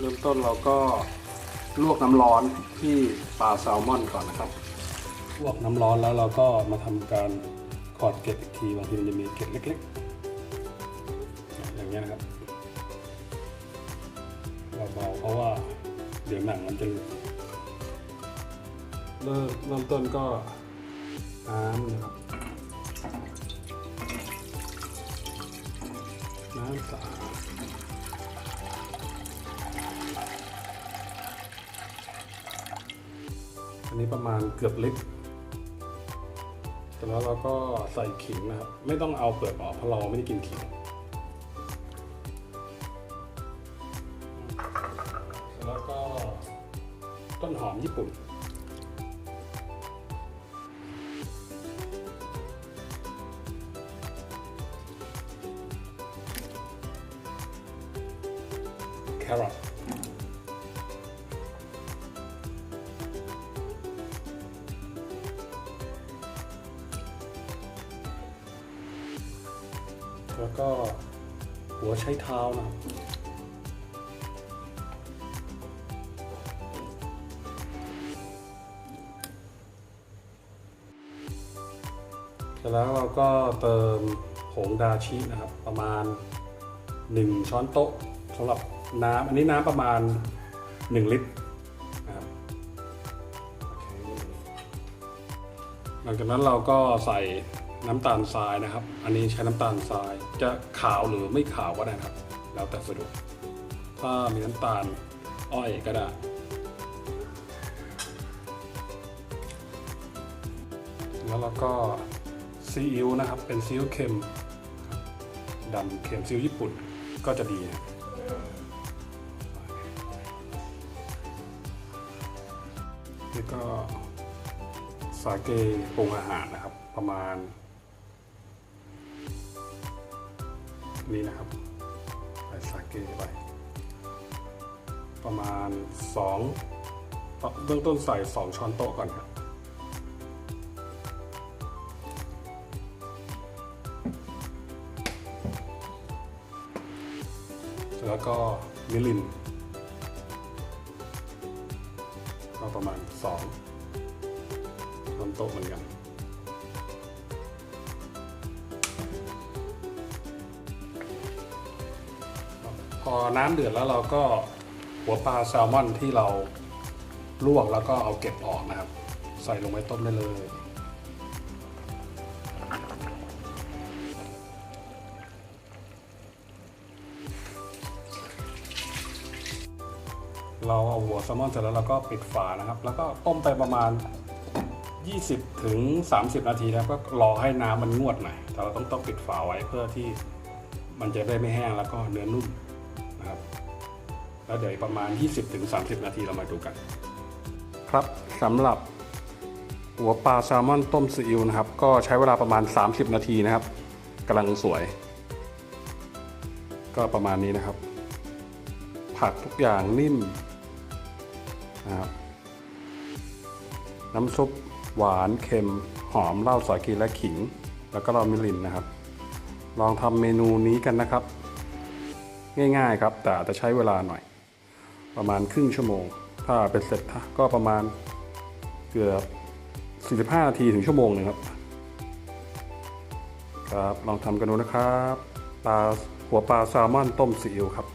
เริ่มต้นเราก็ลวกน้ำร้อนที่ปลาแซลมอนก่อนนะครับลวกน้ำร้อนแล้วเราก็มาทำการขอดเกล็ดอีกทีบางทีมันจะมีเกล็ดเล็ก ๆ อย่างเงี้ยนะครับเบาๆเพราะว่าเดี๋ยวหนังมันจะหลุดเริ่มเริ่มต้นก็น้ำนะครับน้ำสะอาด อันนี้ประมาณเกือบลิตรเสร็จแล้วเราก็ใส่ขิงนะครับ ไม่ต้องเอาเปลือกออกเพราะเราไม่ได้กินขิงเสร็จแล้วก็ต้นหอมญี่ปุ่นแครอท แล้วก็หัวใช้เท้านะครับเสร็จแล้วเราก็เติมผงดาชินะครับ ประมาณ 1 ช้อนโต๊ะสำหรับน้ำอันนี้น้ำประมาณ 1 ลิตรนะครับหลังจากนั้นเราก็ใส่ น้ำตาลทรายนะครับ อันนี้ใช้น้ำตาลทรายจะขาวหรือไม่ขาวก็ได้ครับ แล้วแต่สะดวก ถ้ามีน้ำตาลอ้อยก็ได้แล้วเราก็ซีอิ๊วนะครับ เป็นซีอิ๊วเค็มดำเค็มซีอิ๊วญี่ปุ่นก็จะดีนะแล้วก็สาเกปรุงอาหารนะครับ ประมาณ นี้นะครับ ใส่สาเกไป ประมาณ2เบื้องต้นใส่ 2 ช้อนโต๊ะก่อนครับแล้วก็มิลินก็ประมาณ2ช้อนโต๊ะเหมือนกัน อน้ำเดือดแล้วเราก็หัวปลาแซลมอนที่เราลวกแล้วก็เอาเก็บออกนะครับ ใส่ลงไปต้มได้เลยเราเอาหัวแซลมอนเสร็จแล้วเราก็ปิดฝานะครับ แล้วก็ต้มไปประมาณ 20ถึง30 นาทีนะครับก็รอให้น้ำมันงวดหน่อยแต่เราต้องต้องปิดฝาไว้เพื่อที่มันจะได้ไม่แห้งแล้วก็เนื้อนุ่ม แล้วเดี๋ยวประมาณ 20ถึง30 นาทีเรามาดูกัน ครับสำหรับหัวปลาแซลมอนต้มซีอิ๊วนะครับ ก็ใช้เวลาประมาณ 30 นาทีนะครับกำลังสวย ก็ประมาณนี้นะครับ ผักทุกอย่างนิ่มนะครับน้ำซุปหวานเค็มหอมเหล้าสากีและขิง แล้วก็เรามิลินนะครับ ลองทำเมนูนี้กันนะครับ ง่ายๆครับ แต่อาจจะใช้เวลาหน่อย ประมาณครึ่งชั่วโมง ถ้าเป็นเสร็จก็ประมาณเกือบ 45 นาทีถึงชั่วโมงนึงครับครับลองทำกันดูนะครับปลาหัวปลาแซลมอนต้มซีอิ๊วครับ